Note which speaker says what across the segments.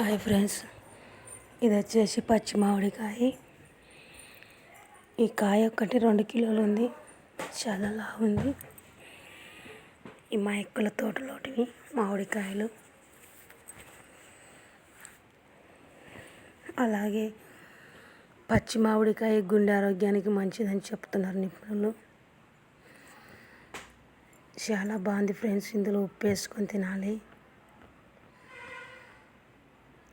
Speaker 1: Hi friends ఇది వచ్చేసి పచ్చి మామిడికాయ. ఈ కాయ ఒక్కటి రెండు కిలోలు ఉంది చాలా లావు ఈ మా ఎక్కుల తోటలోటివి మామిడికాయలు. అలాగే పచ్చి మామిడికాయ గుండె ఆరోగ్యానికి మంచిదని చెప్తున్నారు నిపుణులు. చాలా బాగుంది ఫ్రెండ్స్ ఇందులో ఉప్పు వేసుకొని తినాలి.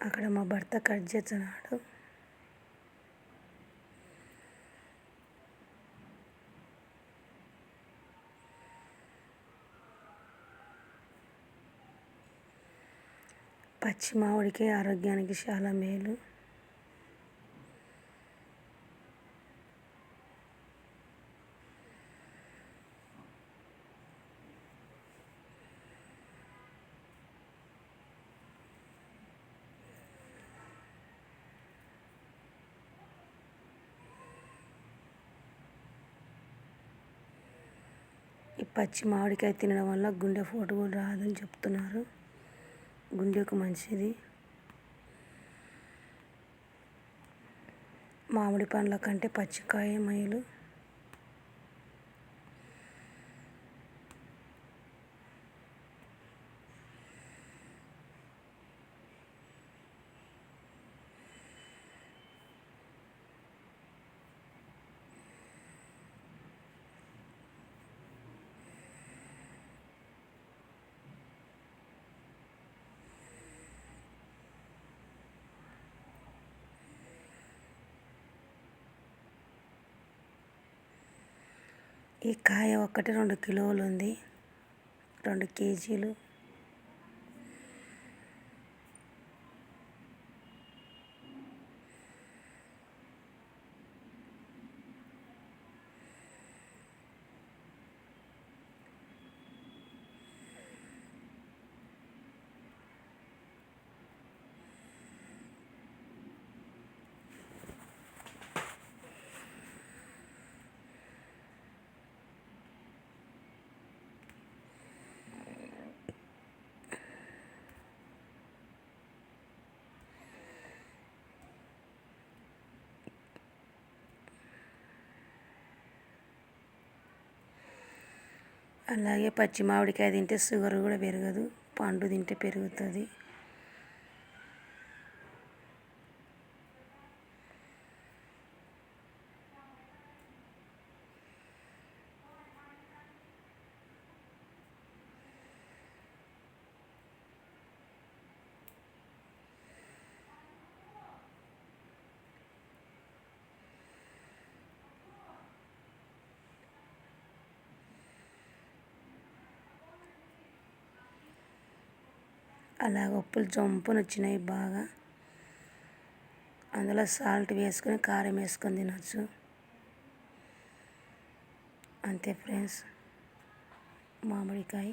Speaker 1: అక్కడ మా భర్త కట్ చేస్తున్నాడు. పచ్చి మామిడికి ఆరోగ్యానికి చాలా మేలు ఈ పచ్చి మామిడికాయ తినడం వల్ల గుండె ఫోటో కూడా రాదని చెప్తున్నారు. గుండెకు మంచిది. మామిడి పండ్ల కంటే పచ్చికాయ మైలు ఈ కాయ ఒక్కటి రెండు కిలోలు ఉంది. రెండు కేజీలు. అలాగే పచ్చి మామిడికాయ తింటే షుగర్ కూడా పెరగదు పండు తింటే పెరుగుతుంది. అలాగ ఉప్పులు జంపున వచ్చినాయి బాగా. అందులో సాల్ట్ వేసుకొని కారం వేసుకొని తినచ్చు. అంతే ఫ్రెండ్స్ మామిడికాయ.